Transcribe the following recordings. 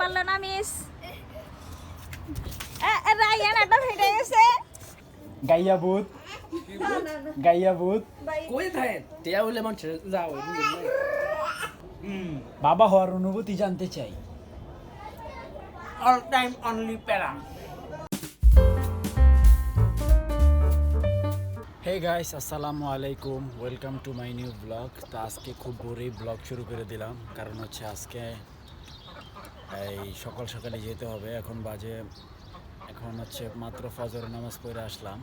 পারল না miss Ryan একটা গাইয়া ভূত। গাইয়া ভূত। কই থাকেন টিয়া বলে মানুষ যাও বাবা হওয়ার অনুভূতি জানতে চাই। অল টাইম অনলি প্যারা। হে গাইস আসসালামু আলাইকুম। Welcome to my new blog তো আজকে খুব ভোরেই ব্লগ শুরু করে দিলাম। কারণ হচ্ছে আজকে এই সকাল সকালে যেতে হবে। এখন বাজে, এখন হচ্ছে মাত্র ফজর নামাজ পড়ে আসলাম।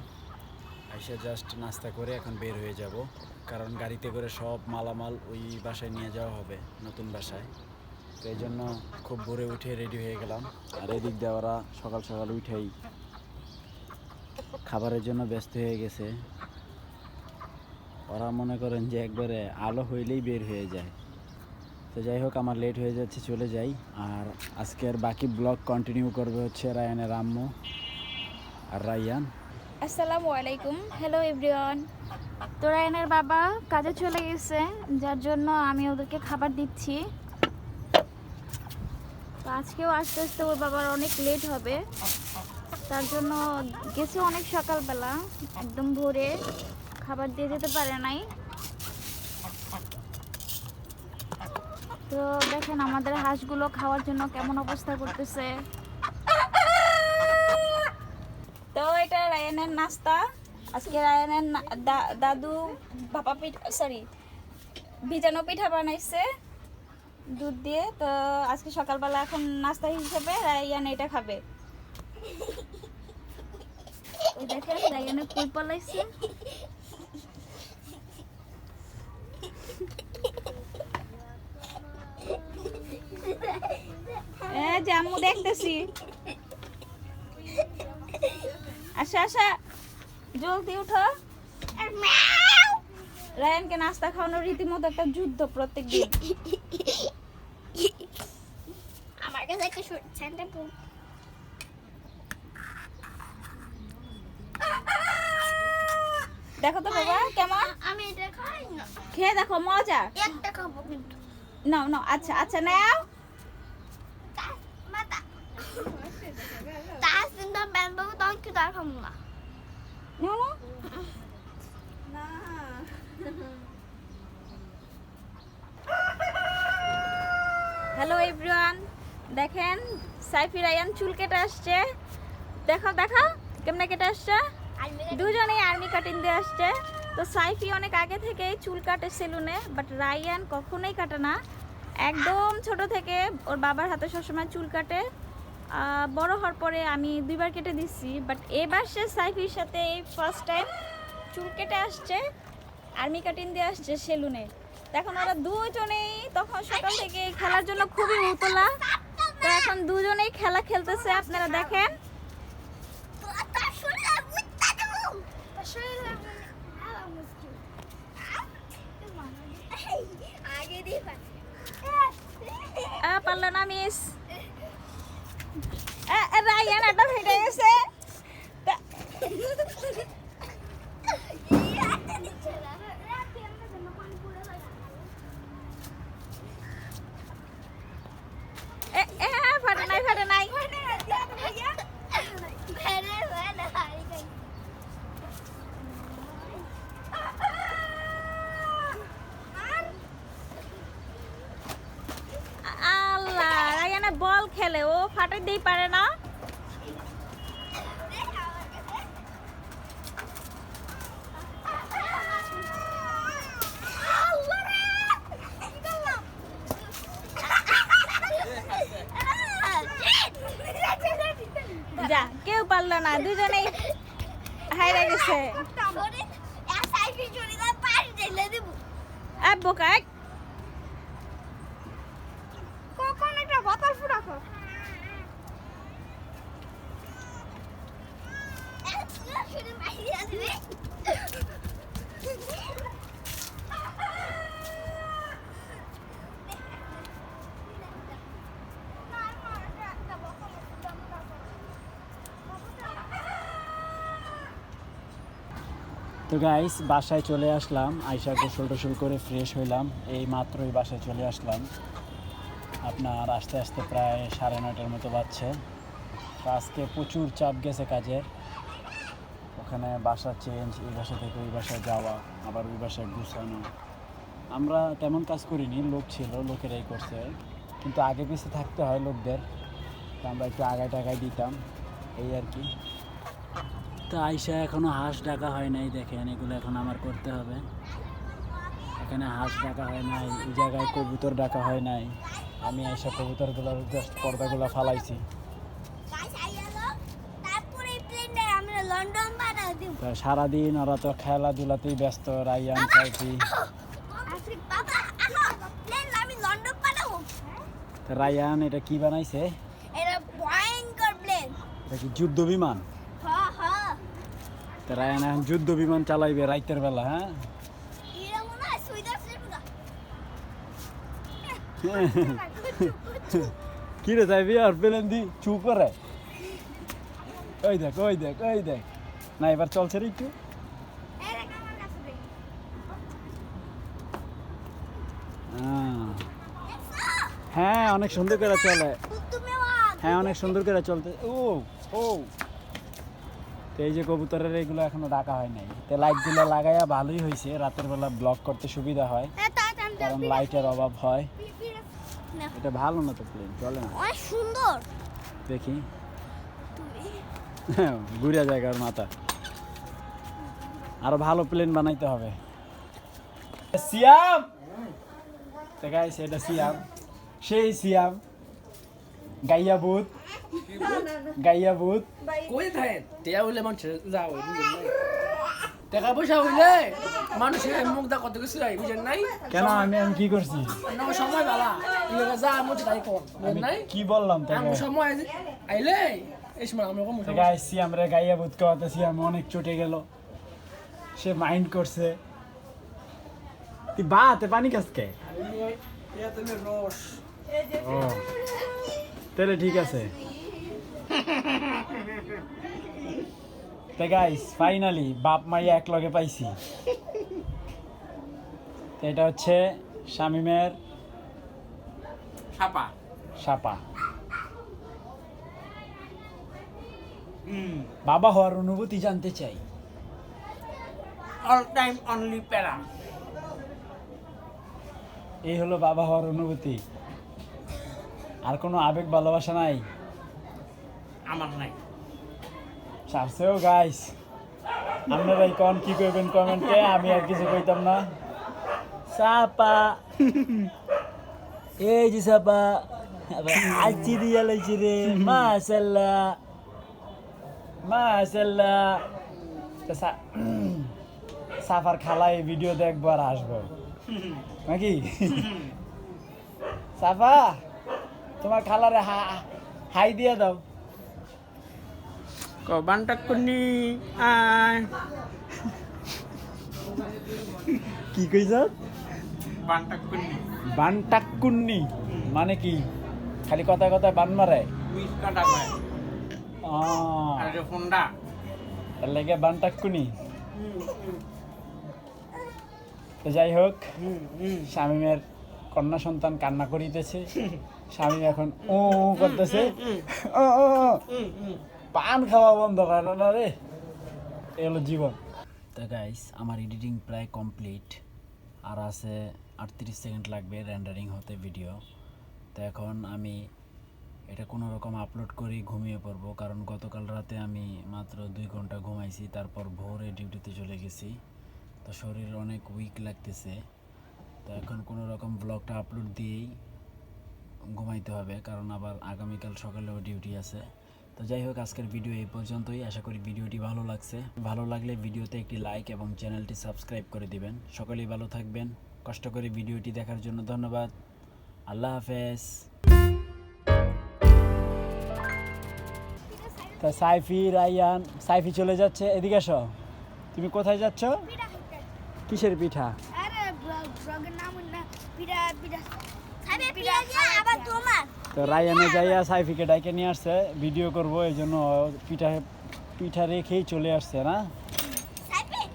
এসে জাস্ট নাস্তা করে এখন বের হয়ে যাব। কারণ গাড়িতে করে সব মালামাল ওই বাসায় নিয়ে যাওয়া হবে, নতুন বাসায়। তো এই জন্য খুব ভোরে উঠে রেডি হয়ে গেলাম। আর এদিক দিয়ে ওরা সকাল সকাল উঠেই খাবারের জন্য ব্যস্ত হয়ে গেছে। ওরা মনে করেন যে একবারে আলো হইলেই বের হয়ে যায়। তো যাই হোক, আমার লেট হয়ে যাচ্ছে, চলে যাই। আর আজকের বাকি ব্লগ কন্টিনিউ করবে হচ্ছে রায়ানের আম্মু আর রায়ান। আসসালামু আলাইকুম। হ্যালো এভরিওয়ান তো রায়ানের বাবা কাজে চলে গেছে, যার জন্য আমি ওদেরকে খাবার দিচ্ছি। তো আজকেও আস্তে আস্তে ওর বাবার অনেক লেট হবে। তার জন্য গেছে অনেক সকালবেলা, একদম ভোরে। খাবার দিয়ে যেতে পারে নাই। তো দেখেন আমাদের হাঁসগুলো খাওয়ার জন্য কেমন অবস্থা করতেছে। তো এটা রায়ানের নাস্তা। আজকে রায়ানের দাদু ভাপা পিঠা সরি ভিজানো পিঠা বানাইছে দুধ দিয়ে। তো আজকে সকালবেলা এখন নাস্তা হিসেবে রায়ান এটা খাবে। দেখেন, রায়ানের কুল পালাইছে। এ জামু দেখতেছি। আচ্ছা আচ্ছা জলদি উঠো। রায়ানকে নাস্তা খাওয়ানোর রীতিমতো একটা যুদ্ধ প্রত্যেক দিন আমার কাছে একটা স্যান্টা পুল দেখো তো বাবা কেমন? আমি এটা খাই না। খেয়ে দেখো মজা। একটা খাব কিন্তু। নাও নাও আচ্ছা আচ্ছা নাও তা- মাতা তখন কি তার খাব না নাও না হ্যালো এভরিওয়ান দেখেন সাইফি রায়ান চুল কেটে আসছে। দেখো দেখো কেমনে কেটে আসছে? দুজনেই আর্মি কাটিং দিয়ে আসছে। তো সাইফি অনেক আগে থেকেই চুল কাটে সেলুনে বাট রায়ান কখনোই কাটে না। একদম ছোট থেকে ওর বাবার হাতে সবসময় চুল কাটে। বড় হওয়ার পরে আমি দুইবার কেটে দিচ্ছি বাট এবার সে সাইফির সাথে এই ফার্স্ট টাইম চুল কেটে আসছে আর্মি কাটিং দিয়ে আসছে সেলুনে। এখন ওরা দুজনেই তখন সকাল থেকে খেলার জন্য খুবই উতলা। তো এখন দুজনেই খেলা খেলতেছে, আপনারা দেখেন। পারল না মিস রায়ান একটা ফেটে গেছে তা- এ, এ, ফাটে নাই ফাটে নাই আল্লাহ রায়ানে বল খেলে, ও ফাটে দিই পারে না। যা, কেউ পারল না, দুজনেই গেছে। বোকা তো গাইস বাসায় চলে আসলাম। আইসা গোসল টোসল করে ফ্রেশ হইলাম। এই মাত্রই বাসায় চলে আসলাম। আপনার আস্তে আস্তে প্রায় সাড়ে নয়টার মতো বাজছে। তো আজকে প্রচুর চাপ গেছে কাজের। ওখানে বাসা চেঞ্জ এই বাসা থেকে ওই বাসায় যাওয়া, আবার ওই বাসায় গুছানো। আমরা তেমন কাজ করিনি, লোক ছিল, লোকেরাই করছে। কিন্তু আগে পিছিয়ে থাকতে হয় লোকদের, তো আমরা একটু আগায় টাকায় দিতাম, এই আর কি। তো আইসা এখনও হাঁস ডাকা হয় নাই, দেখেন এগুলো এখন আমার করতে হবে। এখানে হাঁস ডাকা হয় নাই, এই জায়গায় কবুতর ডাকা হয় নাই। আমি আইসা কবুতরগুলোর জাস্ট পর্দাগুলো ফালাইছি। সারাদিন ওরা তো খেলাধুলাতেই ব্যস্ত সাইফি। পাঠাবো তো রাইয়ান এটা কি বানাইছে? এটা কি যুদ্ধ বিমান? রায়ান এখন যুদ্ধ বিমান চালাইবে রাইতের বেলা হ্যাঁ? এটা মনে হয় সুইদার সেপুদা কি রে যাইবি আর পেলেন দি চু করে? ওই দেখ ওই দেখ ওই দেখ। না এবার চলছে রে একটু। হ্যাঁ অনেক সুন্দর করে চলে। হ্যাঁ অনেক সুন্দর করে চলতে। ও ও। এই যে কবুতরের এগুলো এখনও ডাকা হয় নাই। তো লাইটগুলো লাগাইয়া ভালোই হয়েছে রাতের বেলা ব্লক করতে সুবিধা হয়। কারণ লাইটের অভাব হয়। এটা ভালো না তো প্লেন চলে না। অনেক সুন্দর। দেখি। তুমি? ঘুরে জায়গার মাথা। আরও ভালো প্লেন বানাইতে হবে। সিয়াম। তো গাইস এটা সিয়াম। সেই সিয়াম। গাইয়া ভূত। গাইয়া ভূত। কই থাকেন টিয়া হইলে মানুষের যাও টাকা পয়সা হইলে মানুষের মুখ দা কত কিছু হয় বুঝেন নাই? কেন আমি আমি কি করছি? না সময় বালা। যা মুখ তাই কর বুঝেন নাই? কি বললাম তোকে? আমি সময় আইলে এই সময় আমরা কম গাইস সিয়াম রে গাইয়া ভূত খাওয়াতে সিয়াম অনেক চটে গেল। সে মাইন্ড করছে। তুই বাতে পানি কাজকে ও তাহলে ঠিক আছে। তো গাইস ফাইনালি বাপ মাই এক লগে পাইছি। এটা হচ্ছে শামিমের ছাপা সাপা। বাবা হওয়ার অনুভূতি জানতে চাই। অল টাইম অনলি প্যারা। এই হলো বাবা হওয়ার অনুভূতি। আর কোনো আবেগ ভালোবাসা নাই? আমার নাই। সারছেও গাইস আপনারাই কন, কি কইবেন কমেন্টে আমি আর কিছু কইতাম না। সাপা। এই যে সাপা। আইছি দিয়া লাইছি রে। মাশাল্লাহ মাশাল্লাহ সাফার খালা ভিডিও দেখব আর আসব। নাকি? সাফা, তোমার খালারে হাই দিয়ে দাও। বানটা কুনি আয়। কি কইছ? বানটা কুনি বানটাক্কুন্নি মানে কি? খালি কথা কথা বান মারে? উইস কাটা কয় আহ, আর ফোনটা। তার লেগে বানটাক্কুনি তো যাই হোক হুম কন্যা সন্তান কান্না করিতেছে। স্বামী এখন ও করতেছে। ও পান খাওয়া বন্ধ করে না রে। এ হলো জীবন। তো গাইস আমার এডিটিং প্রায় কমপ্লিট আর আছে আটত্রিশ সেকেন্ড লাগবে রেন্ডারিং হতে ভিডিও তো এখন আমি এটা কোনো রকম আপলোড করেই ঘুমিয়ে পড়ব। কারণ গতকাল রাতে আমি মাত্র দুই ঘণ্টা ঘুমাইছি, তারপর ভোরে ডিউটিতে চলে গেছি। তো শরীর অনেক উইক লাগতেছে। তো এখন কোনো রকম ব্লগটা আপলোড দিয়েই ঘুমাইতে হবে। কারণ আবার আগামীকাল সকালেও ডিউটি আছে। তো যাই হোক আজকের ভিডিও এই পর্যন্তই। আশা করি ভিডিওটি ভালো লাগছে। ভালো লাগলে ভিডিওতে একটি লাইক এবং চ্যানেলটি সাবস্ক্রাইব করে দিবেন। সকলেই ভালো থাকবেন। কষ্ট করে ভিডিওটি দেখার জন্য ধন্যবাদ। আল্লাহ হাফেজ। তা সাইফি রায়ান সাইফি চলে যাচ্ছে। এদিকে এসো। তুমি কোথায় যাচ্ছ? কিসের পিঠা? আরে ব্লগ ব্লগের নাম না পিঠা পিঠা। আবার তোমার। তো রায়ানে যাইয়া সাইফিকে ডাইকে নিয়ে আসছে, ভিডিও করব, এই জন্য পিঠা পিঠা রেখেই চলে আসছে, না?